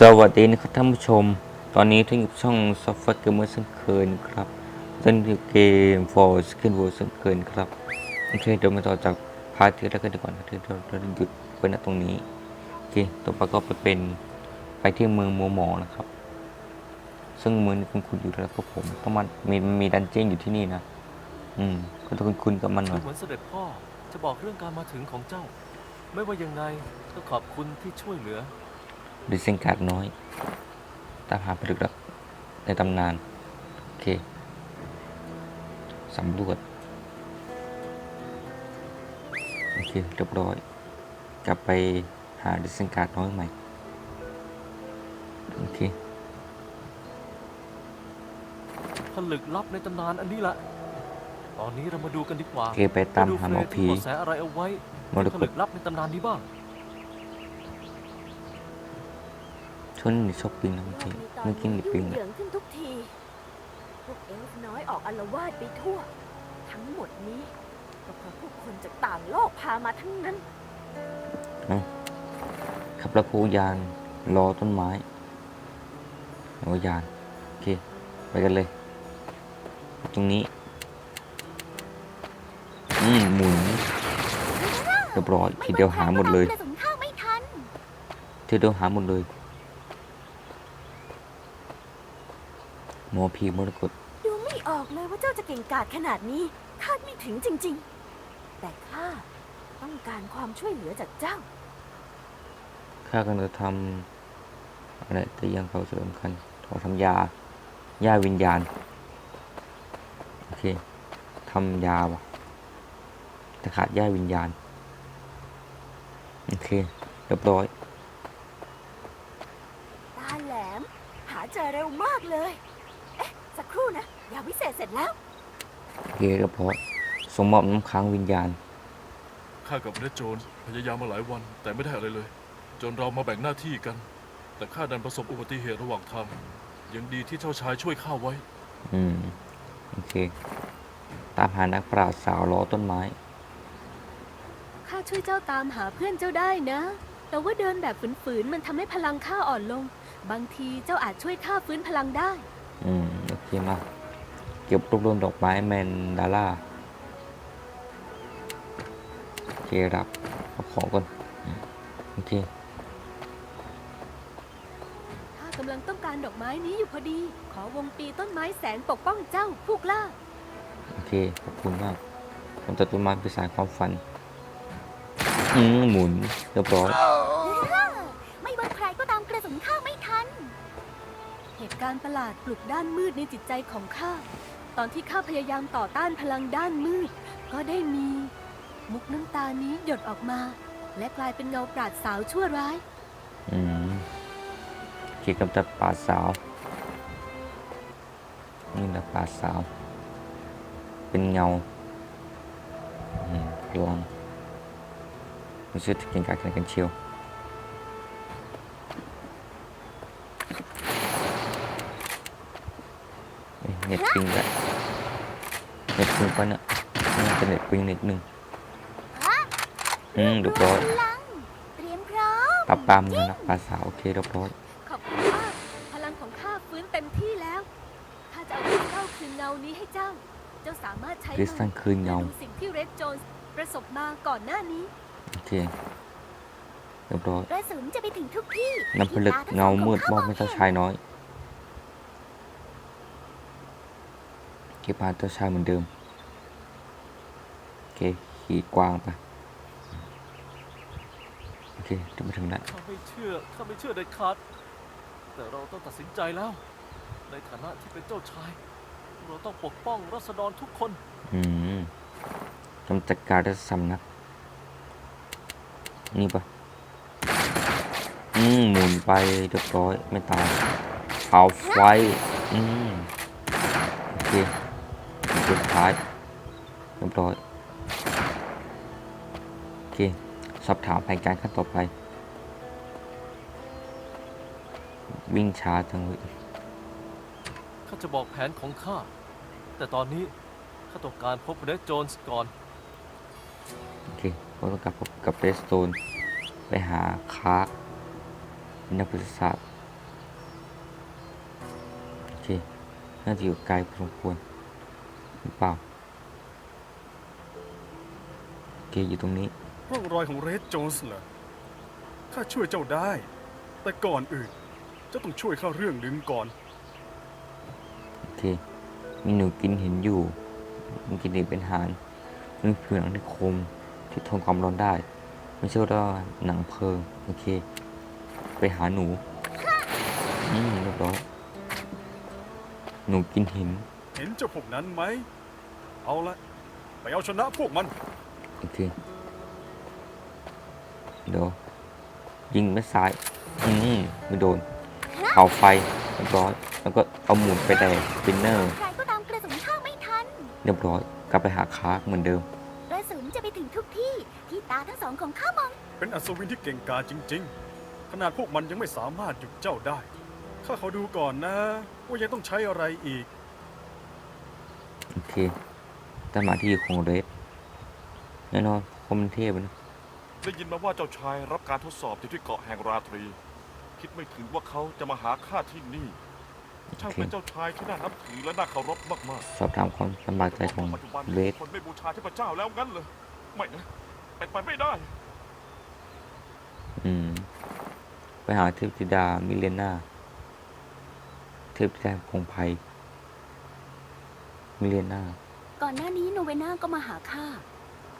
สวัสดีนะครับท่านผู้ชม ตอนนี้ท่านอยู่ช่อง Software Gamer เช่นเคยนครับเล่นเกม For Skin World เช่นเคยครับโอเคเดี๋ยวมาต่อจากพาร์ทที่แล้วกันดีกว่อนะที่เราเราหยุดไปณตรงนี้โอเคต่อไปก็ไปเป็นไปที่เมืองมัวหมองนะครับ ซึ่งเมืองนี้คุณคุณอยู่แล้วครับผมต้องมันมีมีดันเจี้ยนอยู่ที่นี่นะ อืมก็ต้องคุณคุณกับมันหน่อยเหมือนเสด็จพ่อจะบอกเรื่องการมาถึงของเจ้า ไม่ว่ายังไงก็ขอบคุณที่ช่วยเหลือ ดิเซนการ์ดน้อย ตามหาผลึกลับในตำนาน โอเค สำรวจ โอเค เรียบร้อย กลับไปหาดิเซนการ์ดน้อยใหม่ โอเคผลึกลับในตำนานอันนี้ละตอนนี้เรามาดูกันดีกว่าโอเค ไปตามหาหมอผีว่าดูเฟรที่เบาะแสอะไรเอาไว้มรในกผตลึกลับในตำนานนี้บ้าง ช่วงนี้ชอบปิงนะเมื่อกี้เมื่อกี้นี่ปิงเหนะลืองขึ้นทุกที พวกเอลฟ์น้อยออกอารวาสไปทั่ว ทั้งหมดนี้ก็เพราะผู้คนจากต่างโลกพามาทั้งนั้น ขับรถพูยานรอต้นไม้รอยานโอเคไปกันเลย ตรงนี้ อืมหมุนเรียบร้อยทีเดียวหาหมดเลยกระสุนข้าวไม่ทัน ทีเดียวหาหมดเลย หมอผีมรกตดูไม่ออกเลยว่าเจ้าจะเก่งกาจขนาดนี้คาดไม่ถึงจริง ๆ แต่ข้าต้องการความช่วยเหลือจากเจ้า ข้ากำลังจะทำอะไรแต่ยังเขาสำคัญขอทำยา ยาวิญญาณ โอเคทำยาว่ะแต่ขาดยาวิญญาณ โอเคเรียบร้อย ตาแหลม หาเจอเร็วมากเลย เอ๊ะ สักครู่นะ ยาวิเศษเสร็จแล้วโอเคเรียบร้อยสมมอบน้ำค้างวิญญาณ ข้ากับเรดโจนส์พยายามมาหลายวันแต่ไม่ได้อะไรเลย จนเรามาแบ่งหน้าที่กัน แต่ข้าดันประสบอุบัติเหตุระหว่างทาง ยังดีที่เจ้าชายช่วยข้าไว้ อืม โอเค ตามหานักปราชญ์สาวล้อต้นไม้ ข้าช่วยเจ้าตามหาเพื่อนเจ้าได้นะ แต่ว่าเดินแบบฝืนๆมันทำให้พลังข้าอ่อนลง บางทีเจ้าอาจช่วยข้าฟื้นพลังได้ อืม โอเคมา กเก็บรวบรวมดอกไม้แมนดาร่าโอเครับเอาของก่อนอืมโอเคข้ากำลังต้องการดอกไม้นี้อยู่พอดี ขอวงปีต้นไม้แสนปกป้องเจ้าผู้กล้า โอเค ขอบคุณมากผมตัดต้นไม้เป็นสายความฝัน อืมหมุนเรียบร้อยไม่ว่าใครก็ตามกระสุนข้าวไม่ทัน เหตุการณ์ประหลาดปลุกด้านมืดในจิตใจของข้า ตอนที่ข้าพยายามต่อต้านพลังด้านมืด ก็ได้มี มุกน้ำตานี้หยดออกมา และกลายเป็นเงาปราดสาวชั่วร้าย อืมเกี่ยวกับจับป่าสาว นี่นะป่าสาว เป็นเงาอืมลังไม่เชื่อถึงเก่งกาจขนาดกันเชียว น็ตปิงแล้วเน็ตปิงปะเนี่ยน่าจะเน็ตปิงนิดนึงอืมเรียบร้อยพลังเตรียมพร้อมปรับปรามมือนักป่าสาวโอเคเรียบร้อยขอบคุณมากพลังของข้าฟื้นเต็มที่แล้วข้าจะเอาเจ้าคืนเงานี้ให้เจ้า เจ้าสามารถใช้คริสตัลคืนเงาพื่อดูสิ่งที่เรดโจนส์ประสบมาก่อนหน้านี้โอเคเรียบร้อยกระสุนจะไปถึงทุกที่น้ำผลึกเงามืดมอบให้เจ้าชายน้อย เก็บพาเจ้าชายเหมือนเดิม โอเค ขี่กวางไป โอเคจะมาถึงแล้วข้าไม่เชื่อข้าไม่เชื่อเด็ดขาด แต่เราต้องตัดสินใจแล้ว ในฐานะที่เป็นเจ้าชาย เราต้องปกป้องรัษฎรทุกคน อืมกำจัดการได้สำนัก นี่ปะอืมหมุนไปเรียบร้อย ไม่ตายเผาไฟ อืม โอเค ตัุดท้ายเรียบร้อยโอเค สอบถามแผนการขั้นต่อไป วิ่งช้าจังเลยข้าจะบอกแผนของข้า แต่ตอนนี้ข้าต้องการพบเรสโจนส์ก่อน โอเคเราต้องกลับพบกับเรสโจนไปหาคาร์นักวิทศาสตร์โอเค น่าจะอยู่ไกลพอสมควร หรือเปล่าโอเคอยู่ตรงนี้ ร่องรอยของเรดโจนส์เหรอข้าช่วยเจ้าได้ แต่ก่อนอื่น เจ้าต้องช่วยข้าเรื่องหนึงก่อน โอเค มีหนูกินเห็นอยู่ มันกินเด็กเป็นอาหารมีผิวหนังที่คมที่ทนความร้อนได้ ไม่ใช่ว่าหนังเพลิง โอเค ไปหาหนู อืมเรียบร้อยหนูกินหิน เห็นเจ้าพวกนั้นไหม เอาละ ไปเอาชนะพวกมันโอเคเดี๋ยวยิงไม่ซ้าย อืมไม่โดนเผาไฟเรียบร้อย แล้วก็เอาหมุนไปแดกสปินเนอร์ ใครก็ตามกระสุนข้าไม่ทัน เรียบร้อย กลับไปหาคาร์กเหมือนเดิม กระสุนจะไปถึงทุกที่ที่ตาทั้งสองของข้ามอง เป็นอัศวินที่เก่งกาจจริง ๆ ขนาดพวกมันยังไม่สามารถหยุดเจ้าได้ ข้าเขาดูก่อนนะ ว่ายังต้องใช้อะไรอีก โอเคแต่มาที่ของเรดแน่นอนคอมเมนเทพนะได้ยินมาว่าเจ้าชายรับการทดสอบอยู่ที่เกาะแห่งราตรี คิดไม่ถึงว่าเขาจะมาหาข้าที่นี่ช่างเป็นเจ้าชายที่น่านับถือและน่าเคารพมากสอบถามความลำบากใจๆของปัจจุบันเรดคนไม่บูชาเทพเจ้าแล้วงั้นเลยไม่นะเป็นไปไม่ได้ อืมไปหาเทพธิดามิเลนาเทพธิดาพงไพร มิเลนาก่อนหน้านี้โนเวน่าก็มาหาข้า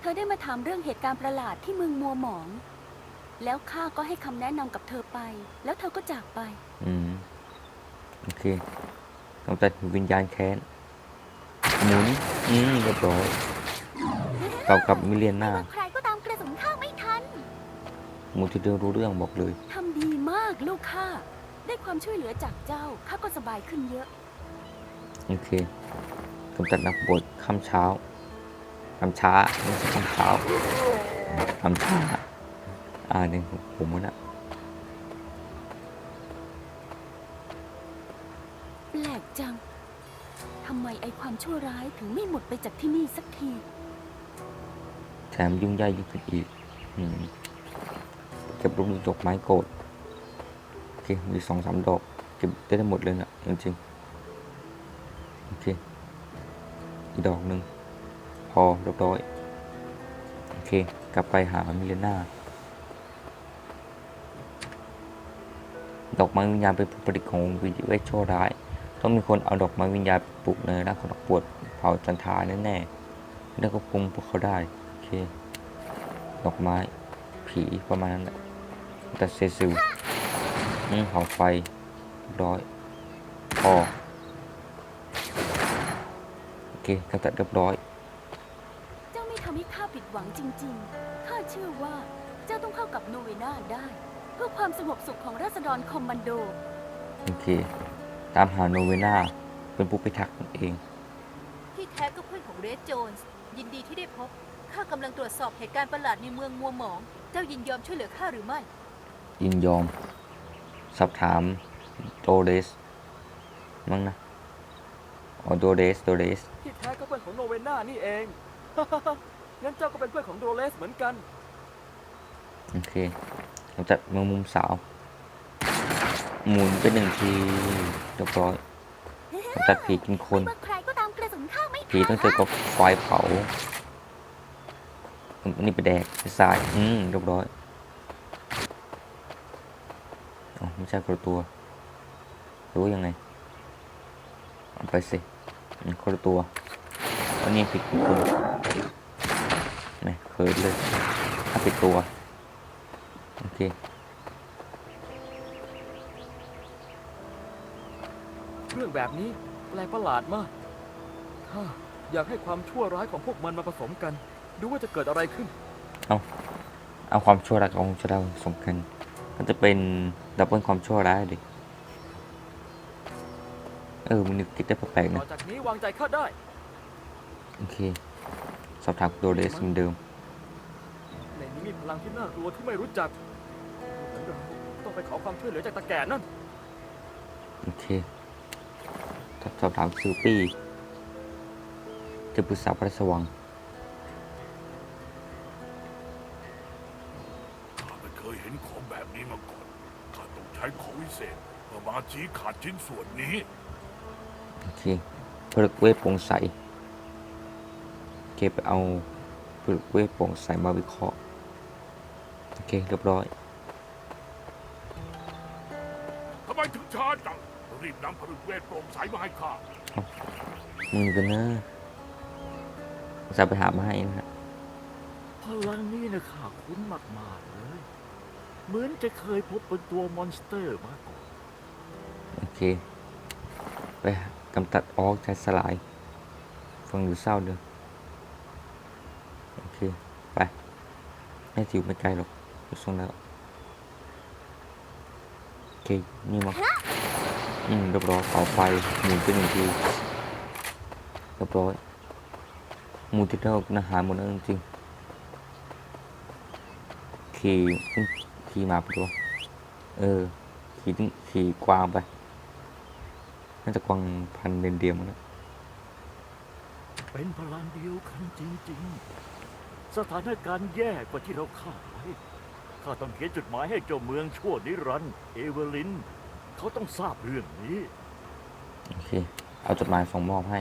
เธอได้มาถามเรื่องเหตุการณ์ประหลาดที่เมืองมัวหมอง แล้วข้าก็ให้คำแนะนำกับเธอไป แล้วเธอก็จากไป อืม โอเคกำจัดวิญญาณแค้น หมุน อืมเรียบร้อยเก่ากับมิเลนาใครก็ตามกระสุนข้าไม่ทัน หมูที่เดินรู้เรื่องบอกเลย ทำดีมากลูกข้า ได้ความช่วยเหลือจากเจ้าข้าก็สบายขึ้นเยอะ โอเค กำจัดนักบวชคำเช้าคำช้าไม่ใช่คำเช้าคำช้าอ่าหนึ่งของผมนะแปลกจังทำไมไอความชั่วร้ายถึงไม่หมดไปจากที่นี่สักที แถมยุ่งยากยิ่งขึ้นอีกอืมเก็บลูกดอกไม้โกรธโอเคมีสองสามดอก เก็บได้ทั้งหมดเลยนะจริงๆโอเค อีกดอกหนึ่งพอเรียบร้อยโอเค กลับไปหามิเลนาดอกไม้วิญญาณเป็นผลิตของวิเวชโชร้าย ต้องมีคนเอาดอกไม้วิญญาณปลูกในร่างของนักบวชเผาจันทาแน่ๆแล้วก็ปรุงพวกเขาได้โอเค ดอกไม้ผีประมาณนั้นแหละแต่เซซิลอืมเผาไฟร้อยพอ กำจัดเรียบร้อย เจ้าไม่ทำให้ข้าผิดหวังจริง ๆ ข้าเชื่อว่าเจ้าต้องเข้ากับโนเวน่าได้ เพื่อความสงบสุขของราษฎรคอมมานโด โอเค ตามหาโนเวนาเป็นผู้พิทักษ์นั่นเอง ที่แท้ก็เพื่อนของเรดโจนส์ยินดีที่ได้พบ ข้ากำลังตรวจสอบเหตุการณ์ประหลาดในเมืองมัวหมอง เจ้ายินยอมช่วยเหลือข้าหรือไม่ ยินยอม สอบถามโดเรสมั้งนะ อ๋อโดเรสโดเรสที่แท้ก็เพื่อนของโนเวน่านี่เอง งั้นเจ้าก็เป็นเพื่อนของโดเลสเหมือนกัน โอเคกำจัดแมงมุมสาว หมุนไปหนึ่งทีเรียบร้อยกำจัดผีกินคนเมื่อใครก็ตามกระสุนข้าไม่ผีทันต้องเจอกับไฟเผาอันนี้ไปแดกไปสาย อืมเรียบร้อยอ๋อไม่ใช่คนละตัวหรู้ยังไงเอา ไปสิอืมคนละตัวอันนี้ผิดคนไม่เขินเลยถ้าผิดตัว โอเคเรื่องแบบนี้แปลกประหลาดมากข้าอยากให้ความชั่วร้ายของพวกมันมาผสมกัน ดูว่าจะเกิดอะไรขึ้น เอาความชั่วร้ายกับความชั่วร้ายผสมกัน ก็จะเป็นดับเบิลความชั่วร้ายดิ เออมันนึกคิดได้แปลกๆต่นะ อจากนี้วางใจข้าได้ โอเค สอบถามโดเรสเหมือนเดิม ในนี้มีพลังที่น่ากลัวที่ไม่รู้จักเหมือนเราต้องไปขอความช่วยเหลือจากตาแก่นั่น โอเค สอบสอบถามซิลปี้จะปรึกษาพระราชวัง ข้าไม่เคยเห็นของแบบนี้มาก่อน ข้าต้องใช้ของวิเศษเพื่อมาชี้ขาดชิ้นส่วนนี้อโอ เคผลึกเวทโปร่งใสโอเคไปเอาผลึกเวทโปร่งใสมาวิเคราะห์โอเคเรียบร้อยทำไมถึงช้าจังรีบนำผลึกเวทโปร่งใสมาให้ข้ามึงกันนะจะไปหามาให้นะฮะพลังนี้นะข้าคุ้นมากๆเลย เหมือนจะเคยพบเป็นตัวมอนสเตอร์มาก่อน โอเค ไป กำจัดออกใจสลาย ฟังดูเศร้าเด้อโอเค ไป ไม่จิวไม่ไกลหรอกดูทรงแล้ว โอเค นี่มาอืมเรียบร้อยเสาไฟหมุนไปหนึ่งทีเรียบร้อยหมูที่เราอาหาหมดแล้วจริงๆขี่ขี่มาไปตัวเออขี่ขี่กวางไปาจะกวางพันเดนเดียมงนะเป็นพลังเดียวกันจริง ๆ สถานการณ์แย่กว่าที่เราคาดไว้ข้าต้องเขียนจดหมายให้เจ้าเมืองชั่วนิรันดร์เอเวอร์ลิน เขาต้องทราบเรื่องนี้ โอเค เอาจดหมายส่งมอบให้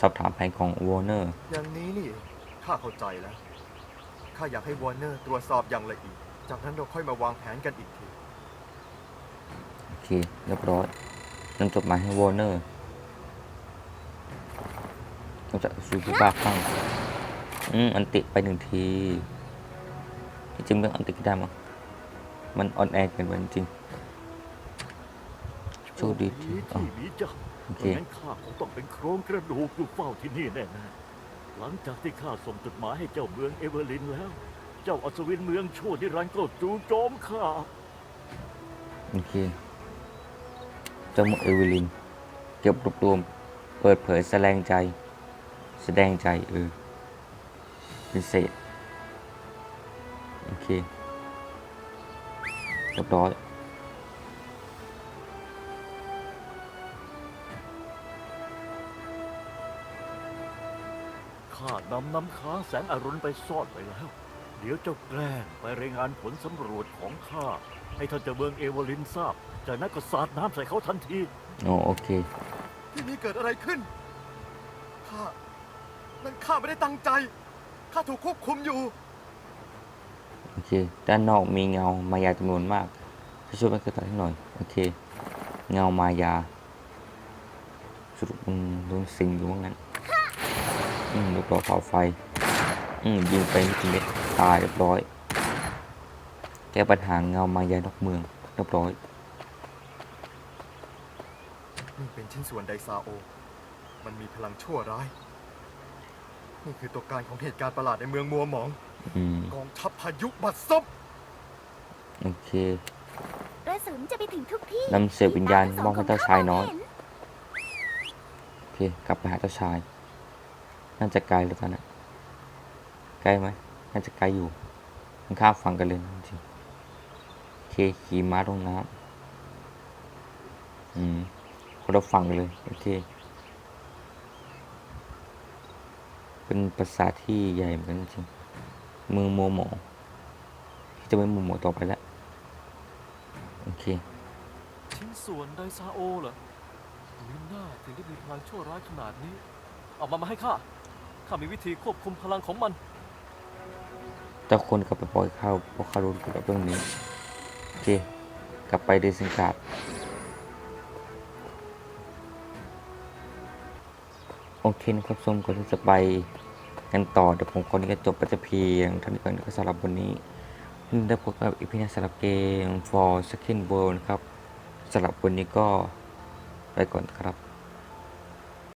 สอบถามแผนของวอร์เนอร์ อย่างนี้นี่เองข้าเข้าใจแล้ว ข้าอยากให้วอร์เนอร์ตรวจสอบอย่างละเอียด จากนั้นเราค่อยมาวางแผนกันอีกที โอเคเรียบร้อย นำจดหมายให้วอร์เนอร์เราจะซูซูบ้าข้างอืมอันติไปหนึ่งทีที่จริงเรื่องอันติก็ได้มั้งมันออนแอร์เกินไปจริงๆโชคดีที่อ๋อที่มีเจ้าโอเคไม่งั้นข้าคงต้องเป็นโครงกระดูกอยู่เฝ้าที่นี่แน่ๆหลังจากที่ข้าส่งจดหมายให้เจ้าเมืองเอเวอร์ลินแล้ว เจ้าอัศวินเมืองชั่วนิรันดร์ก็จู่โจมข้าโอเค เจ้าเมือเอวิลิน เก็บรวบรวม เปิดเผยแสดงใจ แสดงใจเออพิเศษ โอเคเรียบร้อยข้านำน้ำค้างแสงอรุณไปซ่อนไว้แล้ว เดี๋ยวเจ้าแกล้งไปรายงานผลสำรวจของข้า ให้ท่านเจ้าเมืองเอเวอร์ลินทราบ จากนั้นก็สาดน้ำใส่เขาทันทีโอ้โอเค ที่นี่เกิดอะไรขึ้น ข้า นั่นข้าไม่ได้ตั้งใจ ข้าถูกควบคุมอยู่ โอเค ด้านนอกมีเงามายาจำนวนมากจะช่วยมันกระตุ้นให้หน่อย โอเค เงามายาสรุปมันโดนสิงอยู่ว่างั้น อืมเรียบร้อยเผาไฟ อืมยิงไปไม่กี่เม็ดตายเรียบร้อยแก้ปัญหาเงามายานอกเมืองเรียบร้อยนี่เป็นชิ้นส่วนไดซาโอ มันมีพลังชั่วร้าย นี่คือตัวการของเหตุการณ์ประหลาดในเมืองมัวหมอง อืมกองทัพพายุบัดซบโอเค กระสุนจะไปถึงทุกที่นำเสียวิญญาณมองให้เจ้าชายน้อย โอเค กลับไปหาเจ้าชาย น่าจะไกลแล้วตอนนั้นใกล้ไหม น่าจะไกลอยู่มันข้ามฝั่งกันเลยนะจริงๆโอ เคขี่ม้าลงน้ำอืมคนละฝั่งกันเลย โอเค เป็นปราสาทที่ใหญ่เหมือนกันจริงเมืองโมโมที่จะเป็นโมโมต่อไปแล้ว โอเค ชิ้นส่วนไดซาโอเหรอมิน่าถึงได้มีพลังชั่วร้ายขนาดนี้ เอามามาให้ข้า ข้ามีวิธีควบคุมพลังของมันเจ้าคนกลับไปปล่อยข้าวเพราะเขารู้เกี่ยวกับเรื่องนี้โอ เค กลับไปเดซิงการ์ดโอเคนะครับชมก่อนที่จะไปกันต่อ เดี๋ยวผมคนนี้ก็จบไปจะเพียงเท่านี้ก่อนสำหรับวันนี้ได้พบกับอีพีนี้สำหรับเกม for second world นะครับสำหรับวันนี้ก็ไปก่อนครับ